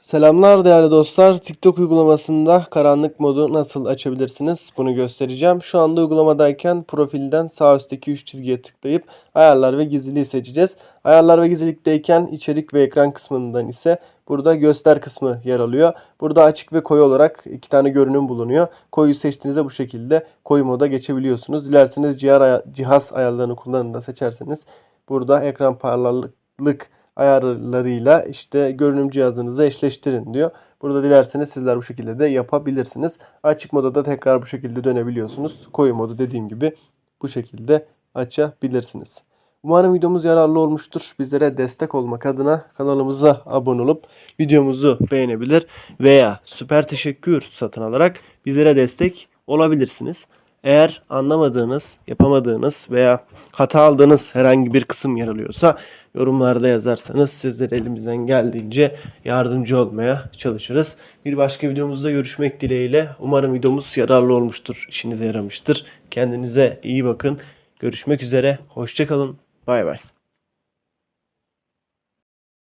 Selamlar değerli dostlar. TikTok uygulamasında karanlık modu nasıl açabilirsiniz? Bunu göstereceğim. Şu anda uygulamadayken profilden sağ üstteki 3 çizgiye tıklayıp ayarlar ve gizliliği seçeceğiz. Ayarlar ve gizlilikteyken içerik ve ekran kısmından ise burada göster kısmı yer alıyor. Burada açık ve koyu olarak iki tane görünüm bulunuyor. Koyu seçtiğinizde bu şekilde koyu moda geçebiliyorsunuz. Dilerseniz cihaz, aya- cihaz ayarlarını kullanın da seçerseniz burada ekran parlaklık ayarlarıyla işte görünüm cihazınızı eşleştirin diyor. Burada dilerseniz sizler bu şekilde de yapabilirsiniz. Açık moda da tekrar bu şekilde dönebiliyorsunuz. Koyu modu dediğim gibi bu şekilde açabilirsiniz. Umarım videomuz yararlı olmuştur. Bizlere destek olmak adına kanalımıza abone olup videomuzu beğenebilir veya süper teşekkür satın alarak bizlere destek olabilirsiniz. Eğer anlamadığınız, yapamadığınız veya hata aldığınız herhangi bir kısım yer alıyorsa yorumlarda yazarsanız sizlere elimizden geldiğince yardımcı olmaya çalışırız. Bir başka videomuzda görüşmek dileğiyle. Umarım videomuz yararlı olmuştur, işinize yaramıştır. Kendinize iyi bakın. Görüşmek üzere. Hoşçakalın. Bay bay.